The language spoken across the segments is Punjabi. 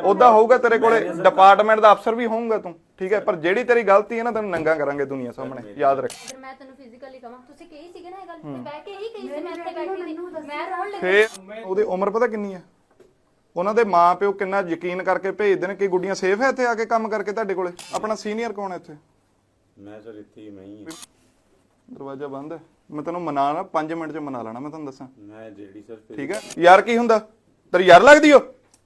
ਉਹਦਾ ਹੋਊਗਾ ਤੇਰੇ ਕੋਲੇ ਡਿਪਾਰਟਮੈਂਟ ਦਾ ਅਫਸਰ ਵੀ ਹੋਊਗਾ ਤੂੰ ਠੀਕ ਹੈ? ਪਰ ਜਿਹੜੀ ਤੇਰੀ ਗਲਤੀ ਹੈ ਨਾ ਤੈਨੂੰ ਨੰਗਾ ਕਰਾਂਗੇ ਦੁਨੀਆ ਸਾਹਮਣੇ ਯਾਦ ਰੱਖ। ਮੈਂ ਤੈਨੂੰ ਫਿਜ਼ੀਕਲੀ ਕਹਾਂ ਤੁਸੀਂ ਕਹੀ ਸੀਗੇ ਨਾ ਇਹ ਗੱਲ ਤੇ ਬਹਿ ਕੇ ਹੀ ਕਹੀ ਸੀ ਮੈਂ ਇੱਥੇ ਬੈਠੀ ਸੀ। ਮੈਂ ਰੋਣ ਲੱਗੀ। ਫੇਰ ਉਹਦੀ ਉਮਰ ਪਤਾ ਕਿੰਨੀ ਹੈ ਉਹਨਾਂ ਦੇ ਮਾਂ ਪਿਓ ਕਿੰਨਾ ਯਕੀਨ ਕਰਕੇ ਭੇਜਦੇ ਨੇ ਕਿ ਗੁੱਡੀਆਂ ਸੇਫ ਹੈ ਇੱਥੇ ਆ ਕੇ ਕੰਮ ਕਰਕੇ ਤੁਹਾਡੇ ਕੋਲੇ? ਆਪਣਾ ਸੀਨੀਅਰ ਕੌਣ ਹੈ ਇੱਥੇ? ਮੈਂ ਸਰ ਇੱਥੇ ਹੀ ਮੈਂ ਹੀ ਹਾਂ। ਦਰਵਾਜ਼ਾ ਬੰਦ ਹੈ। ਮੈਂ ਤੈਨੂੰ ਮਨਾ ਨਾ 5 ਮਿੰਟ ਚ ਮਨਾ ਲੈਣਾ ਮੈਂ ਤੁਹਾਨੂੰ ਦੱਸਾਂ। ਮੈਂ ਜਿਹੜੀ ਸਰ ਠੀਕ ਹੈ? ਯਾਰ ਕੀ ਹੁੰਦਾ? ਤੇਰੀ ਯਾਰ ਲੱਗਦੀ ਓ?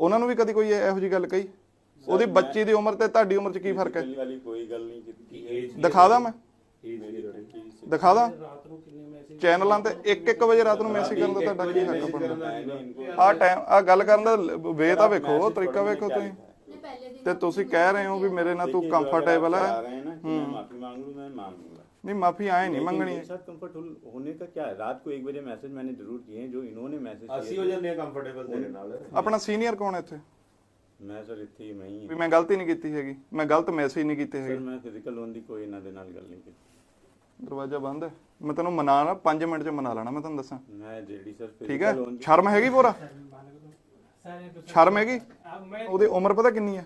ਉਹਨਾਂ ਨੂੰ ਵੀ ਕਦੀ ਕੋਈ ਇਹੋ ਜੀ ਗੱਲ ਕਹੀ? ਉਹਦੀ ਬੱਚੀ ਦੀ ਉਮਰ ਤੇ ਤੁਹਾਡੀ ਉਮਰ 'ਚ ਕੀ ਫ਼ਰਕ ਹੈ? ਪਹਿਲੀ ਵਾਲੀ ਕੋਈ ਗੱਲ ਨਹੀਂ ਕੀਤੀ। ਏਜ ਦਿਖਾ ਦਾਂ ਮੈਂ? ਦਿਖਾ ਦਾਂ? ਚੈਨਲਾਂ ਤੇ 1-1 ਵਜੇ ਰਾਤ ਨੂੰ ਮੈਸੇਜ ਕਰਨ ਦਾ ਤੁਹਾਡਾ ਕੀ ਹੱਕ ਬਣਦਾ ਆ ਟਾਈਮ ਆ ਗੱਲ ਕਰਨ ਦਾ ਵੇ ਤਾਂ ਵੇਖੋ ਤਰੀਕਾ ਵੇਖੋ ਤੁਸੀਂ। ਤੇ ਤੁਸੀਂ ਕਹਿ ਰਹੇ ਹੋ ਵੀ ਮੇਰੇ ਨਾਲ ਤੂੰ ਕੰਫਰਟੇਬਲ ਹੈ। ਮਾਫੀ ਮੰਗ ਮੈਂ ਮੰਗ मांग लूं मैं मांग लूंगा ਨਹੀਂ ਮਾਫੀ ਆਏ ਨਹੀਂ लेकिन ਮੰਗਣੀ मेरे साथ कंफर्टेबल होने का क्या है रात को एक बजे मैसेज मैंने जरूर किए हैं जो इन्होंने मैसेज ਅਸੀਂ ਹੋ ਜਾਂਦੇ ਆ ਕੰਫਰਟੇਬਲ ਤੇਰੇ ਨਾਲ ਆਪਣਾ ਸੀਨੀਅਰ ਕੌਣ ਹੈ ਇੱਥੇ मैं सर ਇੱਥੇ ਹੀ ਮੈਂ ਹੀ ਵੀ ਮੈਂ ਗਲਤੀ ਨਹੀਂ ਕੀਤੀ ਹੈਗੀ ਮੈਂ ਗਲਤ ਮੈਸੇਜ ਨਹੀਂ ਕੀਤੇ ਸਰ ਹੈਗੇ ਮੈਂ ਫਿਜ਼ੀਕਲ ਲੋਨ ਦੀ ਕੋਈ ਇਹਨਾਂ ਦੇ ਨਾਲ ਗੱਲ ਨਹੀਂ ਕੀਤੀ ਦਰਵਾਜ਼ਾ ਬੰਦ ਹੈ ਮੈਂ ਤੈਨੂੰ ਮਨਾ ਨਾ 5 ਮਿੰਟ 'ਚ ਮਨਾ ਲੈਣਾ ਮੈਂ ਤੁਹਾਨੂੰ ਦੱਸਾਂ ਮੈਂ ਜਿਹੜੀ ਸਰ ਠੀਕ ਹੈ ਫਿਜ਼ੀਕਲ ਲੋਨ ਸ਼ਰਮ ਹੈਗੀ ਪੂਰਾ ਸ਼ਰਮ ਹੈਗੀ ਉਹਦੀ ਉਮਰ ਪਤਾ ਕਿੰਨੀ ਹੈ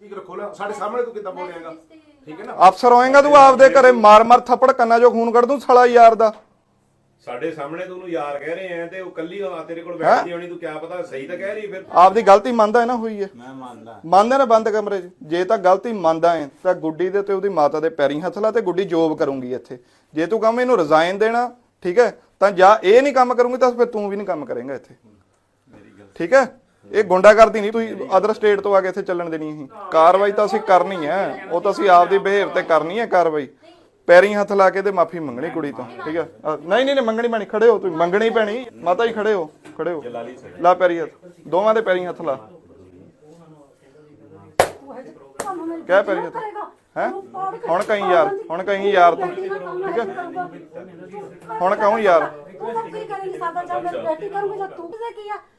ਠੀਕ ਰੱਖੋ ਸਾਡੇ ਸਾਹਮਣੇ ਤੂੰ ਕਿੱਦਾਂ ਬੋਲੇਗਾ ਠੀਕ ਹੈ ਨਾ? ਅਫਸਰ ਹੋਏਗਾ ਤੂੰ ਆਪਦੇ ਘਰੇ ਮਾਰ ਮਾਰ ਥੱਪੜ ਕੰਨਾਂ ਚੋਂ ਖੂਨ ਕੱਢ ਦੂੰ ਸਾਲਾ ਯਾਰ ਦਾ। ਸਾਡੇ ਸਾਹਮਣੇ ਤੂੰ ਉਹਨੂੰ ਯਾਰ ਕਹਿ ਰਹੇ ਆ ਤੇ ਉਹ ਕੱਲੀ ਆ ਤੇਰੇ ਕੋਲ ਬੈਠਦੀ ਹੋਣੀ ਤੂੰ ਕਿਆ ਪਤਾ ਸਹੀ ਤਾਂ ਕਹਿ ਰਹੀ ਫਿਰ। ਆਪਦੀ ਗਲਤੀ ਮੰਨਦਾ ਹੈ ਨਾ ਹੋਈ ਹੈ। ਮੈਂ ਮੰਨਦਾ। ਮੰਨਦਾ ਨਾ ਬੰਦ ਕਮਰੇ 'ਚ? ਜੇ ਤਾਂ ਗਲਤੀ ਮੰਨਦਾ ਹੈ ਤਾਂ ਗੁੱਡੀ ਦੇ ਤੇ ਉਹਦੀ ਮਾਤਾ ਦੇ ਪੈਰੀਂ ਹੱਥ ਲਾ ਤੇ ਗੁੱਡੀ ਜੋਬ ਕਰੂੰਗੀ ਇੱਥੇ। ਜੇ ਤੂੰ ਕਹਵੇਂ ਇਹਨੂੰ ਰਿਜ਼ਾਈਨ ਦੇਣਾ ਠੀਕ ਹੈ ਤਾਂ ਜਾਂ ਇਹ ਨਹੀਂ ਕੰਮ ਕਰੂੰਗੀ ਤਾਂ ਫਿਰ ਤੂੰ ਵੀ ਨਹੀਂ ਕੰਮ ਕਰੇਂਗਾ ਇੱਥੇ। ਠੀਕ ਹੈ? ਇਹ ਗੁੰਡਾਗਰਦੀ ਨਹੀਂ, ਤੁਸੀਂ ਅਦਰ ਸਟੇਟ ਤੋਂ ਆ ਕੇ ਇੱਥੇ ਚੱਲਣ ਦੇਣੀ ਅਸੀਂ। ਕਾਰਵਾਈ ਤਾਂ ਅਸੀਂ ਕਰਨੀ ਹੈ ਉਹ ਤਾਂ ਅਸੀਂ ਆਪਦੀ ਬਿਹੇਵ ਤੇ ਕਰਨੀ ਹੈ ਕਾਰਵਾਈ। ਪੈਰੀਂ ਹੱਥ ਲਾ ਕੇ ਤੇ ਮਾਫੀ ਮੰਗਣੀ ਕੁੜੀ ਤੋਂ, ਠੀਕ ਹੈ ਨਹੀਂ ਨਹੀਂ ਨਹੀਂ, ਮੰਗਣੀ ਪੈਣੀ, ਖੜੇ ਹੋ ਤੁਸੀਂ, ਮੰਗਣੀ ਪੈਣੀ। ਮਾਤਾ ਜੀ, ਖੜੇ ਹੋ ਖੜੇ ਹੋ। ਲਾ ਪੈਰੀ ਹੱਥ, ਦੋਵਾਂ ਦੇ ਪੈਰੀ ਹੱਥ ਲਾ। ਕਹਿ ਪੈਰੀ ਹੱਥ। ਹੈ? ਹੁਣ ਕਹੀਂ ਯਾਰ, ਹੁਣ ਕਹੀਂ ਯਾਰ ਤੂੰ, ਠੀਕ ਹੈ ਹੁਣ ਕਹੂੰ ਯਾਰ। ਤੂੰ ਕੀ ਕਰੇਂਗੀ, ਸਾਡਾ ਜਦ ਮੇਰੀ ਬੇਟੀ ਕਰੂੰਗੀ ਤਾਂ ਤੂੰ ਕੀ ਆ?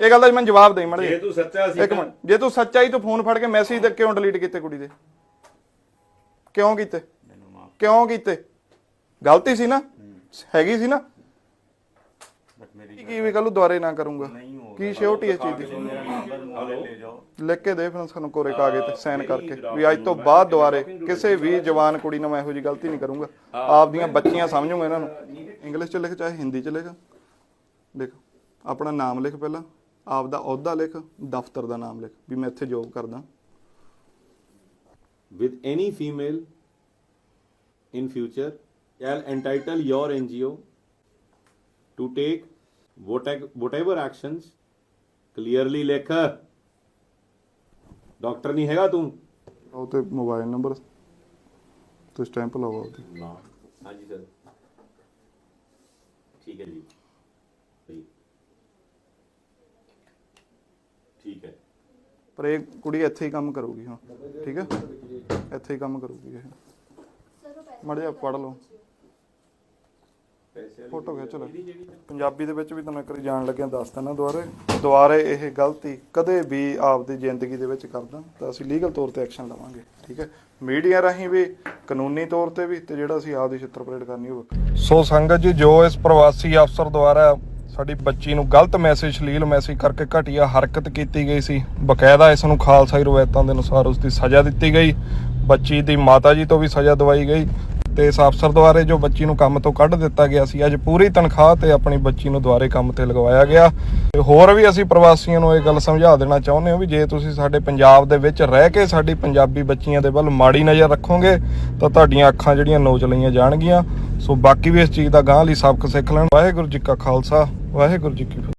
ਇਹ ਗੱਲ ਦਾ ਮੈਨੂੰ ਜਵਾਬ ਦੇ ਮੜੇ ਜੇ ਤੂੰ ਸੱਚਾ ਸੀ ਇੱਕ ਮਿੰਟ। ਜੇ ਤੂੰ ਸੱਚਾ ਹੀ ਤੂੰ ਫੋਨ ਫੜ ਕੇ ਮੈਸੇਜ ਦੇ ਕਿਉਂ ਡਿਲੀਟ ਕੀਤੇ ਕੁੜੀ ਦੇ? ਕਿਉਂ ਕੀਤੇ? ਕਿਉਂ ਕੀਤੇ? ਗਲਤੀ ਸੀ ਨਾ? ਹੈਗੀ ਸੀ ਨਾ? ਕੀ ਕੀ ਵੀ ਕੱਲ ਦੁਬਾਰੇ ਨਾ ਕਰੂੰਗਾ? ਕੀ ਸ਼ਿਓਰਟੀ ਇਸ ਚੀਜ਼? ਦੀ ਲਿਖ ਕੇ ਦੇ ਫਿਰ ਸਾਨੂੰ ਕੋਰੇ ਕਾਗਜ਼ ਤੇ ਸਾਈਨ ਕਰਕੇ। ਵੀ ਅੱਜ ਤੋਂ ਬਾਅਦ ਦੁਬਾਰੇ ਕਿਸੇ ਵੀ ਜਵਾਨ ਕੁੜੀ ਨਾਲ ਮੈਂ ਇਹੋ ਜੀ ਗਲਤੀ ਨਹੀਂ ਕਰੂੰਗਾ। ਆਪਦੀਆਂ ਬੱਚੀਆਂ ਸਮਝੂਗਾ ਇਹਨਾਂ ਨੂੰ। ਇੰਗਲਿਸ਼ ਚ ਲਿਖ ਚਾਹੇ ਹਿੰਦੀ ਚ ਲਿਖ। ਲਿਖ ਆਪਣਾ ਨਾਮ ਲਿਖ ਪਹਿਲਾਂ। ਆਪਦਾ ਅਹੁਦਾ ਲਿਖ ਦਫ਼ਤਰ ਦਾ ਨਾਮ ਲਿਖ ਵੀ ਮੈਂ ਇੱਥੇ ਜੋਬ ਕਰਦਾ with any female in future shall entitle your NGO to take whate- whatever actions clearly ਲਿਖ ਡਾਕਟਰ ਨਹੀਂ ਹੈਗਾ ਤੂੰ ਉਹ ਤੇ ਮੋਬਾਈਲ ਨੰਬਰ ਤੇ ਸਟੈਂਪ ਲਵਾਓ ਉਹਦੀ ਹਾਂਜੀ ਸਰ ਠੀਕ ਹੈ ਜੀ ਸਹੀ ਠੀਕ ਹੈ ਪਰ ਇਹ ਕੁੜੀ ਇੱਥੇ ਹੀ ਕੰਮ ਕਰੂਗੀ ਹੁਣ ਠੀਕ ਹੈ? ਇੱਥੇ ਹੀ ਕੰਮ ਕਰੂਗੀ ਇਹ। ਮੜਿਆ ਪੜ ਲਓ। ਫੋਟੋ ਖਿੱਚ ਲਓ ਪੰਜਾਬੀ ਦੇ ਵਿੱਚ ਵੀ ਤੁਹਾਨੂੰ ਇੱਕ ਜਾਣ ਲੱਗਿਆ ਦੱਸ ਦਿੰਦਾ ਦੁਬਾਰੇ। ਦੁਬਾਰੇ ਇਹ ਗਲਤੀ ਕਦੇ ਵੀ ਆਪਦੀ ਜ਼ਿੰਦਗੀ ਦੇ ਵਿੱਚ ਕਰਦਾ, ਤਾਂ ਅਸੀਂ ਲੀਗਲ ਤੌਰ ਤੇ ਐਕਸ਼ਨ ਲਵਾਂਗੇ। ਠੀਕ ਹੈ? ਮੀਡੀਆ ਰਾਹੀਂ ਵੀ, ਕਾਨੂੰਨੀ ਤੌਰ ਤੇ ਵੀ, ਤੇ ਜਿਹੜਾ ਅਸੀਂ ਆਪਦੀ ਛਿੱਤਰ ਪਰੇਡ ਕਰਨੀ ਹੋਵੇ। ਸੋ ਸੰਗਤ ਜੀ, ਜੋ ਇਸ ਪ੍ਰਵਾਸੀ ਅਫਸਰ ਦੁਆਰਾ ਸਾਡੀ ਬੱਚੀ ਨੂੰ ਗਲਤ ਮੈਸੇਜ ਸ਼ਲੀਲ ਮੈਸੇਜ ਕਰਕੇ ਘਟੀਆ ਹਰਕਤ ਕੀਤੀ ਗਈ ਸੀ। ਬਕਾਇਦਾ ਇਸ ਨੂੰ ਖਾਲਸਾਈ ਰਵਾਇਤਾਂ ਦੇ ਅਨੁਸਾਰ ਉਸ ਦੀ ਸਜ਼ਾ ਦਿੱਤੀ ਗਈ। ਬੱਚੀ ਦੀ ਮਾਤਾ ਜੀ ਤੋਂ ਵੀ ਸਜ਼ਾ ਦਵਾਈ ਗਈ। ਤੇ ਇਸ ਅਫਸਰ ਦੁਆਰੇ ਜੋ ਬੱਚੀ ਨੂੰ ਕੰਮ ਤੋਂ ਕੱਢ ਦਿੱਤਾ ਗਿਆ ਸੀ, ਅੱਜ ਪੂਰੀ ਤਨਖਾਹ ਤੇ ਆਪਣੀ ਬੱਚੀ ਨੂੰ ਦੁਆਰੇ ਕੰਮ ਤੇ ਲਗਵਾਇਆ ਗਿਆ। ਤੇ ਹੋਰ ਵੀ ਅਸੀਂ ਪ੍ਰਵਾਸੀਆਂ ਨੂੰ ਇਹ ਗੱਲ ਸਮਝਾ ਦੇਣਾ ਚਾਹੁੰਦੇ ਹਾਂ ਵੀ ਜੇ ਤੁਸੀਂ ਸਾਡੇ ਪੰਜਾਬ ਦੇ ਵਿੱਚ ਰਹਿ ਕੇ ਸਾਡੀ ਪੰਜਾਬੀ ਬੱਚੀਆਂ ਦੇ ਵੱਲ ਮਾੜੀ ਨਜ਼ਰ ਰੱਖੋਗੇ, ਤਾਂ ਤੁਹਾਡੀਆਂ ਅੱਖਾਂ ਜਿਹੜੀਆਂ ਨੋਚ ਲਈਆਂ ਜਾਣਗੀਆਂ। ਸੋ ਬਾਕੀ ਵੀ ਇਸ ਚੀਜ਼ ਦਾ ਗਾਂਹ ਲਈ ਸਬਕ ਸਿੱਖ ਲੈਣ। ਵਾਹਿਗੁਰੂ ਜੀ ਕਾ ਖਾਲਸਾ, ਵਾਹਿਗੁਰੂ ਜੀ ਕੀ